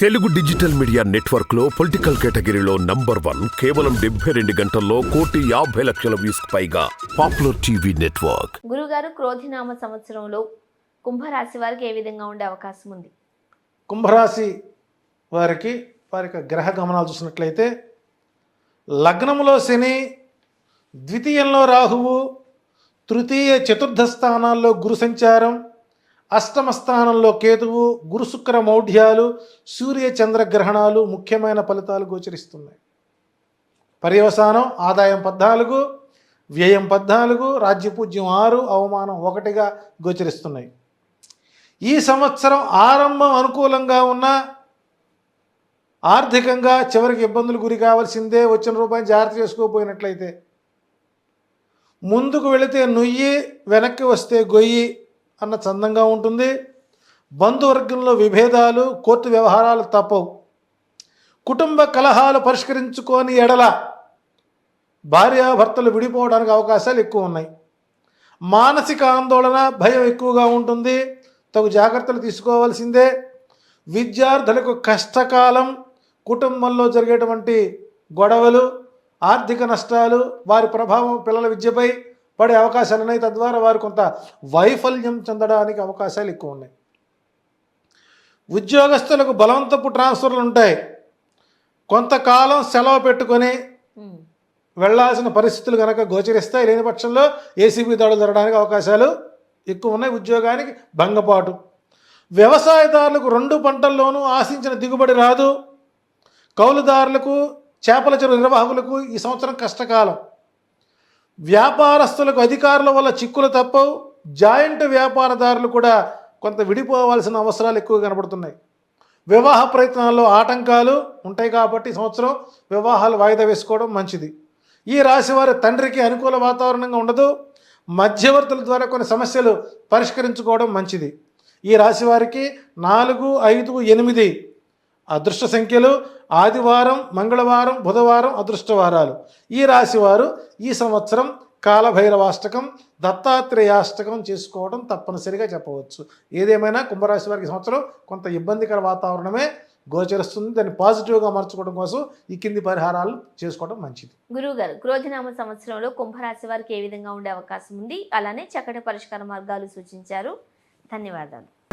Telugu digital media నెట్వర్క్లో political కేటగిరీలో number one కేవలం డెబ్బై రెండు గంటల్లో కోటి యాభై లక్షల వ్యూస్ పైగా పాపులర్ టీవీ నెట్వర్క్. గురుగారు క్రోధినామ సంవత్సరంలో కుంభరాశి వారికి ఏ విధంగా ఉండే అవకాశం ఉంది? కుంభరాశి వారికి వారి యొక్క గ్రహ గమనాలు చూసినట్లయితే లగ్నంలో శని ద్వితీయంలో రాహువు తృతీయ చతుర్థ స్థానాల్లో గురు సంచారం అష్టమ స్థానంలో కేతువు గురుశుక్ర మౌఢ్యాలు సూర్య చంద్రగ్రహణాలు ముఖ్యమైన ఫలితాలు గోచరిస్తున్నాయి. పర్యవసానం ఆదాయం పద్నాలుగు వ్యయం పద్నాలుగు రాజ్యపూజ్యం ఆరు అవమానం ఒకటిగా గోచరిస్తున్నాయి. ఈ సంవత్సరం ఆరంభం అనుకూలంగా ఉన్న ఆర్థికంగా చివరికి ఇబ్బందులు గురి కావాల్సిందే వచ్చిన రూపాయలు జాగ్రత్త చేసుకోపోయినట్లయితే. ముందుకు వెళితే నుయ్యి వెనక్కి వస్తే గొయ్యి అన్న చందంగా ఉంటుంది. బంధువర్గంలో విభేదాలు కోర్టు వ్యవహారాలు తప్పవు. కుటుంబ కలహాలు పరిష్కరించుకొని ఎడల భార్యాభర్తలు విడిపోవడానికి అవకాశాలు ఎక్కువ ఉన్నాయి. మానసిక ఆందోళన భయం ఎక్కువగా ఉంటుంది. తగు జాగ్రత్తలు తీసుకోవాల్సిందే. విద్యార్థులకు కష్టకాలం కుటుంబంలో జరిగేటువంటి గొడవలు ఆర్థిక నష్టాలు వారి ప్రభావం పిల్లల విద్యపై పడే అవకాశాలు ఉన్నాయి తద్వారా వారు కొంత వైఫల్యం చెందడానికి అవకాశాలు ఎక్కువ ఉన్నాయి ఉద్యోగస్తులకు బలవంతపు ట్రాన్స్ఫర్లు ఉంటాయి. కొంతకాలం సెలవు పెట్టుకొని ఉమ్, వెళ్ళాల్సిన పరిస్థితులు కనుక గోచరిస్తాయి. లేని పక్షంలో ఏసీబీ దాడులు జరగడానికి అవకాశాలు ఎక్కువ ఉన్నాయి ఉద్యోగానికి భంగపాటు. వ్యవసాయదారులకు రెండు పంటల్లోనూ ఆశించిన దిగుబడి రాదు. కౌలుదారులకు చేపల చెరువు నిర్వాహకులకు ఈ సంవత్సరం కష్టకాలం. వ్యాపారస్తులకు అధికారుల వల్ల చిక్కులు తప్పవు. జాయింట్ వ్యాపారదారులు కూడా కొంత విడిపోవాల్సిన అవసరాలు ఎక్కువ కనబడుతున్నాయి. వివాహ ప్రయత్నాల్లో ఆటంకాలు ఉంటాయి కాబట్టి సంవత్సరం వివాహాలు వాయిదా వేసుకోవడం మంచిది. ఈ రాశి వారి తండ్రికి అనుకూల వాతావరణంగా ఉండదు. మధ్యవర్తుల ద్వారా కొన్ని సమస్యలు పరిష్కరించుకోవడం మంచిది. ఈ రాశి వారికి నాలుగు ఐదు ఎనిమిది అదృష్ట సంఖ్యలు ఆదివారం మంగళవారం బుధవారం అదృష్టవారాలు ఈ రాశివారు ఈ సంవత్సరం కాలభైరవాష్టకం దత్తాత్రేయాష్టకం చేసుకోవడం తప్పనిసరిగా చెప్పవచ్చు. ఏదేమైనా కుంభరాశి వారికి సంవత్సరం కొంత ఇబ్బందికర వాతావరణమే గోచరిస్తుంది. దాన్ని పాజిటివ్గా మార్చుకోవడం కోసం ఈ కింది పరిహారాలు చేసుకోవడం మంచిది. గురువుగారు క్రోధనామ సంవత్సరంలో కుంభరాశి వారికి ఏ విధంగా ఉండే అవకాశం ఉంది? అలానే చక్కటి పరిష్కార మార్గాలు సూచించారు. ధన్యవాదాలు.